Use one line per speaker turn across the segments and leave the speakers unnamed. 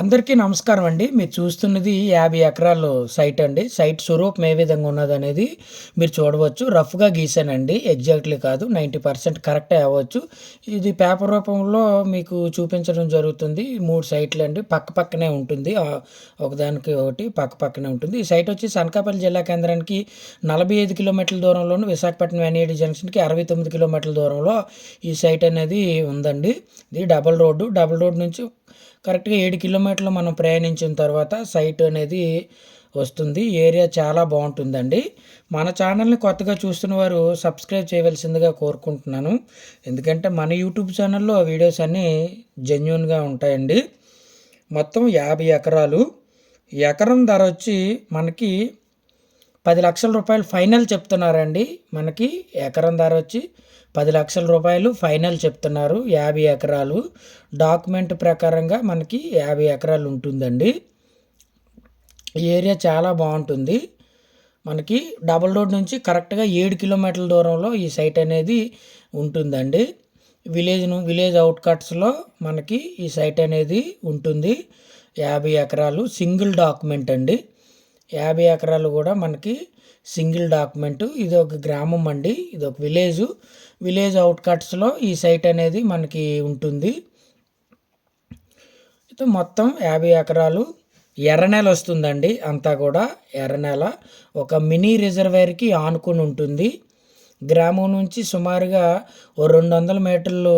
అందరికీ నమస్కారం అండి. మీరు చూస్తున్నది యాభై ఎకరాలు సైట్ అండి. సైట్ స్వరూపం ఏ విధంగా ఉన్నది అనేది మీరు చూడవచ్చు. రఫ్గా గీసానండి. ఎగ్జాక్ట్లీ కాదు నైంటీ పర్సెంట్ కరెక్టే అవ్వచ్చు. ఇది పేపర్ రూపంలో మీకు చూపించడం జరుగుతుంది. మూడు సైట్లు అండి. పక్క పక్కనే ఉంటుంది. ఒకదానికి ఒకటి పక్క పక్కనే ఉంటుంది. ఈ సైట్ వచ్చి అనకాపల్లి జిల్లా కేంద్రానికి నలభై ఐదు కిలోమీటర్ల దూరంలోను విశాఖపట్నం ఎన్ఏడి జంక్షన్కి అరవై తొమ్మిది కిలోమీటర్ల దూరంలో ఈ సైట్ అనేది ఉందండి. ఇది డబల్ రోడ్డు. డబల్ రోడ్ నుంచి కరెక్ట్గా ఏడు కిలోమీటర్లు మనం ప్రయాణించిన తర్వాత సైట్ అనేది వస్తుంది. ఏరియా చాలా బాగుంటుందండి. మన ఛానల్ని కొత్తగా చూస్తున్న వారు సబ్స్క్రైబ్ చేయవలసిందిగా కోరుకుంటున్నాను. ఎందుకంటే మన యూట్యూబ్ ఛానల్లో వీడియోస్ అన్నీ జెన్యున్గా ఉంటాయండి. మొత్తం యాభై ఎకరాలు. ఎకరం ధర వచ్చి మనకి పది లక్షల రూపాయలు ఫైనల్ చెప్తున్నారండి. మనకి ఎకరం ధర వచ్చి పది లక్షల రూపాయలు ఫైనల్ చెప్తున్నారు. యాభై ఎకరాలు. డాక్యుమెంట్ ప్రకారంగా మనకి యాభై ఎకరాలు ఉంటుందండి. ఈ ఏరియా చాలా బాగుంటుంది. మనకి డబుల్ రోడ్ నుంచి కరెక్ట్గా ఏడు కిలోమీటర్ల దూరంలో ఈ సైట్ అనేది ఉంటుందండి. విలేజ్ విలేజ్ అవుట్కట్స్లో మనకి ఈ సైట్ అనేది ఉంటుంది. యాభై ఎకరాలు సింగిల్ డాక్యుమెంట్ అండి. యాభై ఎకరాలు కూడా మనకి సింగిల్ డాక్యుమెంట్. ఇది ఒక గ్రామం అండి ఇది ఒక విలేజ్. విలేజ్ అవుట్కట్స్లో ఈ సైట్ అనేది మనకి ఉంటుంది. ఇది మొత్తం యాభై ఎకరాలు ఎర్రనేల వస్తుందండి అంతా కూడా ఎర్రనేల ఒక మినీ రిజర్వేర్కి ఆనుకుని ఉంటుంది. గ్రామం నుంచి సుమారుగా ఓ రెండు వందల మీటర్లు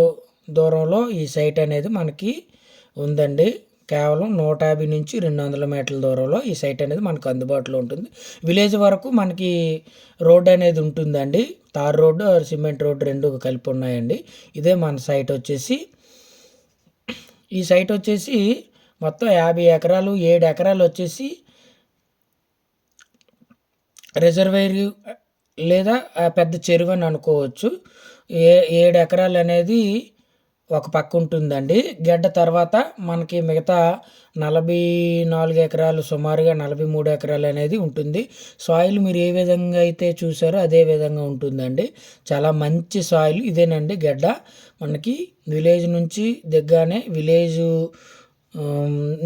దూరంలో ఈ సైట్ అనేది మనకి ఉందండి. కేవలం నూట యాభై నుంచి రెండు వందల మీటర్ల దూరంలో ఈ సైట్ అనేది మనకు అందుబాటులో ఉంటుంది. విలేజ్ వరకు మనకి రోడ్ అనేది ఉంటుందండి. తార్ రోడ్డు సిమెంట్ రోడ్డు రెండు కలిపి ఉన్నాయండి. ఇదే మన సైట్ వచ్చేసి. ఈ సైట్ వచ్చేసి మొత్తం యాభై ఎకరాలు ఏడు ఎకరాలు వచ్చేసి రిజర్వేర్ లేదా పెద్ద చెరువు అని అనుకోవచ్చు. ఏ ఏడు ఎకరాలు అనేది ఒక పక్క ఉంటుందండి. గడ్డ తర్వాత మనకి మిగతా నలభై నాలుగు ఎకరాలు సుమారుగా నలభై మూడు ఎకరాలు అనేది ఉంటుంది. సాయిల్ మీరు ఏ విధంగా అయితే చూసారో అదే విధంగా ఉంటుందండి. చాలా మంచి సాయిల్ ఇదేనండి గడ్డ. మనకి విలేజ్ నుంచి దిగ్గానే విలేజ్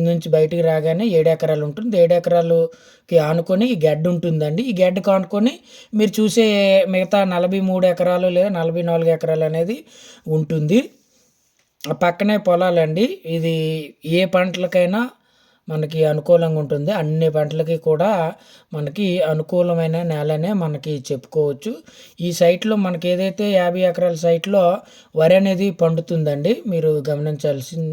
నుంచి బయటికి రాగానే ఏడు ఎకరాలు ఉంటుంది. ఏడు ఎకరాలుకి ఆనుకొని ఈ గడ్డ ఉంటుందండి. ఈ గడ్డకు ఆనుకొని మీరు చూసే మిగతా నలభై మూడు ఎకరాలు లేదా నలభై నాలుగు ఎకరాలు అనేది ఉంటుంది. పక్కనే పొలాలండి. ఇది ఏ పంటలకైనా మనకి అనుకూలంగా ఉంటుంది. అన్ని పంటలకి కూడా మనకి అనుకూలమైన నేలనే మనకి చెప్పుకోవచ్చు. ఈ సైట్లో మనకి ఏదైతే యాభై ఎకరాల సైట్లో వరి అనేది పండుతుందండి మీరు గమనించాల్సిన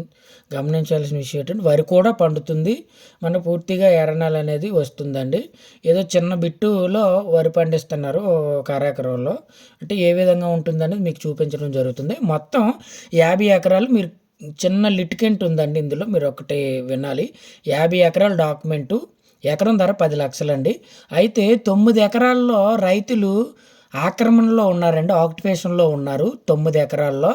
గమనించాల్సిన విషయం ఏంటంటే వరి కూడా పండుతుంది. మన పూర్తిగా ఎర్రనాలు అనేది వస్తుందండి. ఏదో చిన్న బిట్టులో వరి పండిస్తున్నారు ఒక అర ఎకరంలో అంటే ఏ విధంగా ఉంటుందనేది మీకు చూపించడం జరుగుతుంది. మొత్తం యాభై ఎకరాలు మీరు చిన్న లిటికెంట్ ఉందండి ఇందులో మీరు ఒకటి వినాలి. యాభై ఎకరాల డాక్యుమెంటు ఎకరం ధర పది లక్షలండి. అయితే తొమ్మిది ఎకరాల్లో రైతులు ఆక్రమణలో ఉన్నారండి ఆక్యుపేషన్లో ఉన్నారు తొమ్మిది ఎకరాల్లో.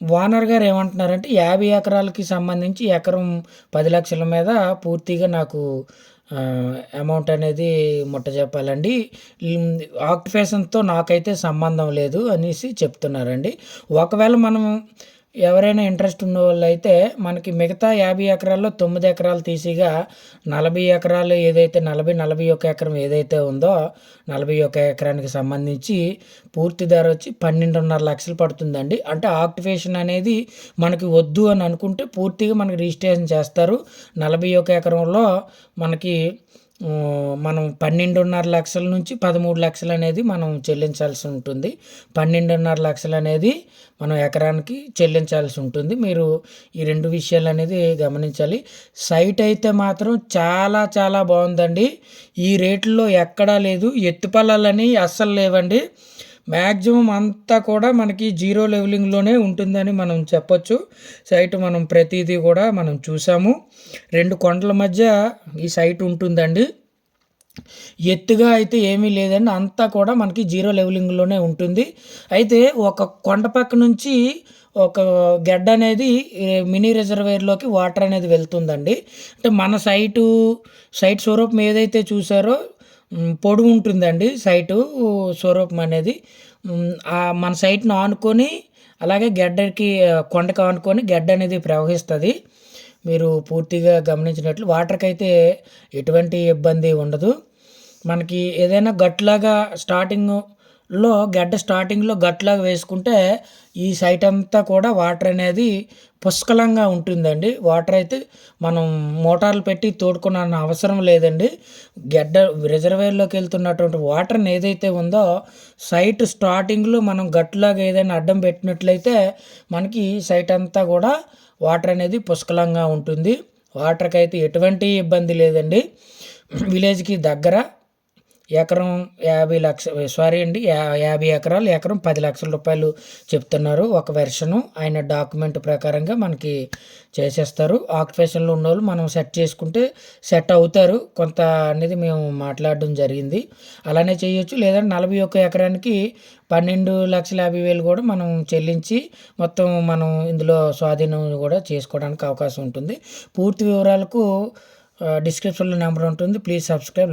ఓనర్ గారు ఏమంటున్నారంటే యాభై ఎకరాలకి సంబంధించి ఎకరం పది లక్షల మీద పూర్తిగా నాకు అమౌంట్ అనేది ముట్ట చెప్పాలండి. ఆక్యుపేషన్తో నాకైతే సంబంధం లేదు అనేసి చెప్తున్నారండి. ఒకవేళ మనం ఎవరైనా ఇంట్రెస్ట్ ఉన్న వాళ్ళు అయితే మనకి మిగతా యాభై ఎకరాల్లో తొమ్మిది ఎకరాలు తీసిగా నలభై ఎకరాలు ఏదైతే నలభై నలభై ఒక ఎకరం ఏదైతే ఉందో నలభై ఒక ఎకరానికి సంబంధించి పూర్తి ధర వచ్చి పన్నెండున్నర లక్షలు పడుతుందండి. అంటే ఆక్టివేషన్ అనేది మనకి వద్దు అని అనుకుంటే పూర్తిగా మనకి రిజిస్ట్రేషన్ చేస్తారు. నలభై ఒక ఎకరంలో మనకి మనం పన్నెండున్నర లక్షల నుంచి పదమూడు లక్షలు అనేది మనం చెల్లించాల్సి ఉంటుంది. పన్నెండున్నర లక్షలు అనేది మనం ఎకరానికి చెల్లించాల్సి ఉంటుంది. మీరు ఈ రెండు విషయాలు అనేది గమనించాలి. సైట్ అయితే మాత్రం చాలా చాలా బాగుందండి. ఈ రేట్లో ఎక్కడా లేదు. ఎత్తుపల్లాలని అస్సలు లేవండి. మ్యాక్సిమం అంతా కూడా మనకి జీరో లెవెలింగ్లోనే ఉంటుందని మనం చెప్పొచ్చు. సైట్ మనం ప్రతిదీ కూడా మనం చూసాము. రెండు కొండల మధ్య ఈ సైట్ ఉంటుందండి. ఎత్తుగా అయితే ఏమీ లేదండి. అంతా కూడా మనకి జీరో లెవెలింగ్లోనే ఉంటుంది. అయితే ఒక కొండ పక్క నుంచి ఒక గడ్డ అనేది మినీ రిజర్వేర్లోకి వాటర్ అనేది వెళ్తుందండి. అంటే మన సైటు సైట్ స్వరూపం ఏదైతే చూసారో పొడువు పొడుగు ఉంటుందండి సైటు స్వరూపం అనేది. మన సైట్ను ఆనుకొని అలాగే గడ్డకి కొండకు ఆనుకొని గడ్డ అనేది ప్రవహిస్తుంది. మీరు పూర్తిగా గమనించినట్లు వాటర్కి అయితే ఎటువంటి ఇబ్బంది ఉండదు. మనకి ఏదైనా గట్లాగా లో గడ్డ స్టార్టింగ్లో గట్లాగా వేసుకుంటే ఈ సైట్ అంతా కూడా వాటర్ అనేది పుష్కలంగా ఉంటుందండి. వాటర్ అయితే మనం మోటార్లు పెట్టి తోడుకున్న అవసరం లేదండి. గడ్డ రిజర్వేర్లోకి వెళ్తున్నటువంటి వాటర్ని ఏదైతే ఉందో సైట్ స్టార్టింగ్లో మనం గట్లాగా ఏదైనా అడ్డం పెట్టినట్లయితే మనకి సైట్ అంతా కూడా వాటర్ అనేది పుష్కలంగా ఉంటుంది. వాటర్కి అయితే ఎటువంటి ఇబ్బంది లేదండి. విలేజ్కి దగ్గర ఎకరం యాభై లక్ష సారీ అండి యా యాభై ఎకరాలు ఎకరం పది లక్షల రూపాయలు చెప్తున్నారు ఒక వెర్షను ఆయన డాక్యుమెంట్ ప్రకారంగా మనకి చేసేస్తారు. ఆక్యుపేషన్లో ఉన్న వాళ్ళు మనం సెట్ చేసుకుంటే సెట్ అవుతారు. కొంత అనేది మేము మాట్లాడడం జరిగింది. అలానే చేయొచ్చు. లేదంటే నలభై ఒక్క ఎకరానికి పన్నెండు లక్షల యాభై వేలు కూడా మనం చెల్లించి మొత్తం మనం ఇందులో స్వాధీనం కూడా చేసుకోవడానికి అవకాశం ఉంటుంది. పూర్తి వివరాలకు డిస్క్రిప్షన్లో నెంబర్ ఉంటుంది. Please subscribe